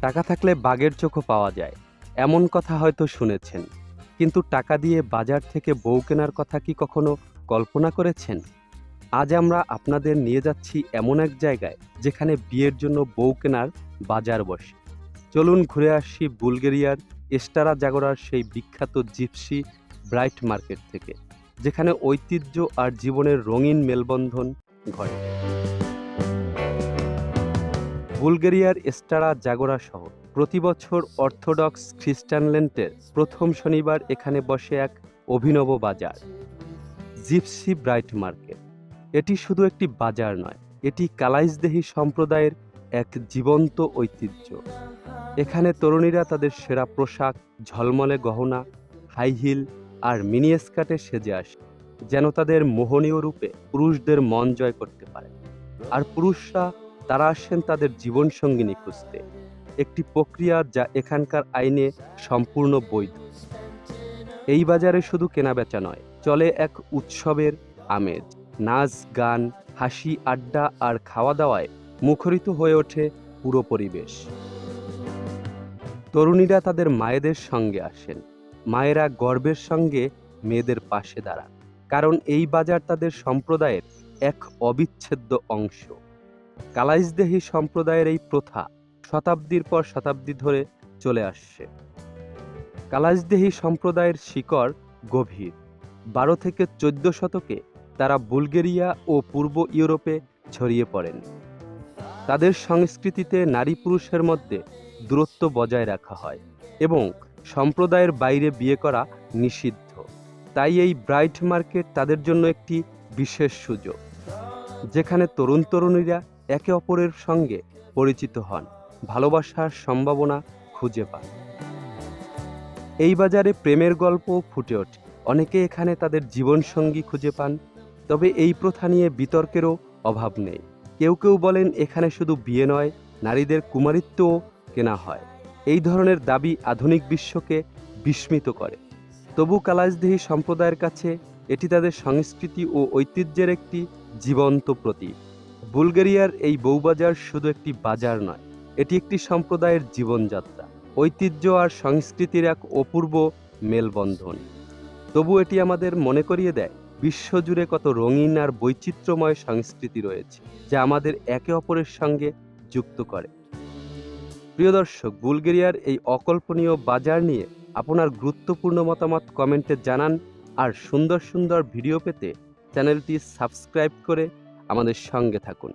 টাকা থাকলে বাঘের চোখও পাওয়া যায়। এমন কথা হয়তো শুনেছেন। কিন্তু টাকা দিয়ে বাজার থেকে বউ কেনার কথা কি কখনো কল্পনা করেছেন? আজ আমরা আপনাদের নিয়ে যাচ্ছি এমন এক জায়গায় যেখানে বিয়ের জন্য বউ কেনার বাজার বসে। চলুন ঘুরে আসি বুলগেরিয়ার এস্টারা জাগরার সেই বিখ্যাত জিপসি ব্রাইট মার্কেট থেকে, যেখানে ঐতিহ্য আর জীবনের রঙিন মেলবন্ধন ঘটে। বুলগেরিয়ার এস্টারা জাগোরা শহর প্রতি বছর অর্থোডক্স খ্রিস্টান লেন্টের প্রথম শনিবার এখানে বসে এক অভিনব বাজার। Gypsy bright market. এটি শুধু একটি বাজার নয়, এটি কালাইজদেহি সম্প্রদায়ের এক জীবন্ত ঐতিহ্য। এখানে তরুণীরা তাদের সেরা পোশাক, ঝলমলে গহনা, হাই হিল আর মিনি স্কার্টে সেজে আসে, যেন তাদের মোহনীয় রূপে পুরুষদের মন জয় করতে পারে। আর পুরুষরা, তারা আসেন তাদের জীবনসঙ্গিনী খুঁজতে। একটি প্রক্রিয়া যা এখানকার আইনে সম্পূর্ণ বৈধ। এই বাজারে শুধু কেনাবেচা নয়, চলে এক উৎসবের আমেজ। নাচ, গান, হাসি, আড্ডা আর খাওয়া দাওয়ায় মুখরিত হয়ে ওঠে পুরো পরিবেশ। তরুণীরা তাদের মায়েদের সঙ্গে আসেন। মায়েরা গর্বের সঙ্গে মেয়েদের পাশে দাঁড়ান। কারণ এই বাজার তাদের সম্প্রদায়ের এক অবিচ্ছেদ্য অংশ। কালাইজদেহি সম্প্রদায়ের এই প্রথা শতাব্দীর পর শতাব্দী ধরে চলে আসছে। কালাইজদেহী সম্প্রদায়ের শিকড় গভীর। বারো থেকে চোদ্দ শতকে তারা বুলগেরিয়া ও পূর্ব ইউরোপে ছড়িয়ে পড়েন। তাদের সংস্কৃতিতে নারী পুরুষের মধ্যে দূরত্ব বজায় রাখা হয় এবং সম্প্রদায়ের বাইরে বিয়ে করা নিষিদ্ধ। তাই এই ব্রাইট মার্কেট তাদের জন্য একটি বিশেষ সুযোগ, যেখানে তরুণ তরুণীরা একে অপরের সঙ্গে পরিচিত হন, ভালোবাসার সম্ভাবনা খুঁজে পান। এই বাজারে প্রেমের গল্প ফুটে ওঠে। অনেকে এখানে তাদের জীবনসঙ্গী খুঁজে পান তবে এই প্রথা নিয়ে বিতর্কেরও অভাব নেই। কেউ কেউ বলেন এখানে শুধু বিয়ে নয়, নারীদের কুমারিত্বও কেনা হয়। এই ধরনের দাবি আধুনিক বিশ্বকে বিস্মিত করে। তবু কালাজদেহি সম্প্রদায়ের কাছে এটি তাদের সংস্কৃতি ও ঐতিহ্যের একটি জীবন্ত প্রতীক। বুলগেরিয়ার এই বউবাজার শুধু একটি বাজার নয়, এটি একটি সম্প্রদায়ের জীবনযাত্রা। ঐতিহ্য আর সংস্কৃতির এক অপূর্ব মেলবন্ধন। তবু এটি আমাদের মনে করিয়ে দেয় বিশ্বজুড়ে কত রঙিন আর বৈচিত্র্যময় সংস্কৃতি রয়েছে, যা আমাদের একে অপরের সঙ্গে যুক্ত করে। প্রিয় দর্শক, বুলগেরিয়ার এই অকল্পনীয় বাজার নিয়ে আপনার গুরুত্বপূর্ণ মতামত কমেন্টে জানান আর সুন্দর সুন্দর ভিডিও পেতে চ্যানেলটি সাবস্ক্রাইব করে আমাদের সঙ্গে থাকুন।